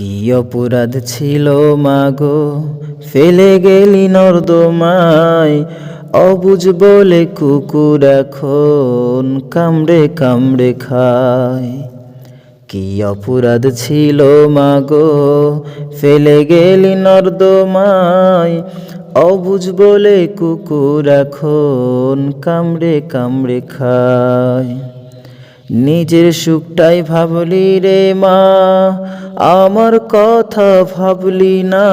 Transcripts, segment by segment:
কি অপরাধ ছিল মাগো? ফেলে গেলি নর্দমায় অবুঝ বলে কুকুর এখন কামড়ে কামড়ে খায়। কি অপরাধ ছিল মাগো? ফেলে গেলি নর্দমায় অবুঝ বলে কুকুর এখন কামড়ে কামড়ে খায়। নিজের সুখটাই ভাবলি রে মা, আমার কথা ভাবলি না,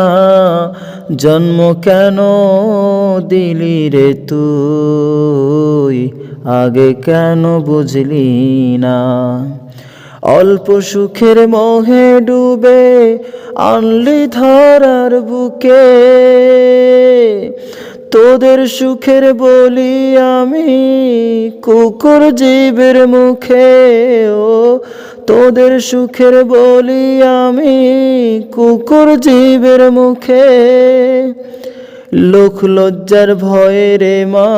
জন্ম কেন দিলি রে তুই, আগে কেন বুঝলি না? অল্প সুখের মোহে ডুবে আনলি ধরার বুকে তোদের সুখের বলি আমি কুকুর জীবের মুখে, ও তোদের সুখের বলি আমি কুকুর জীবের মুখে। লোক লজ্জার ভয়ে রে মা,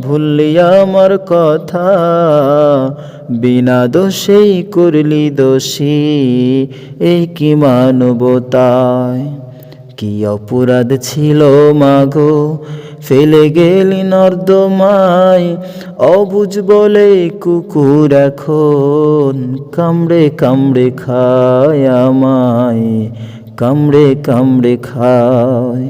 ভুললি আমার কথা। বিনা দোষেই করলি দোষী, এই কি মানবতায়? কি অপরাধ ছিল মাগো? ফেলে গেলি নর্দমায়, অবুজ বলে কুকুর এখন। কামড়ে কামড়ে খায় আমায়, কামড়ে কামড়ে খায়।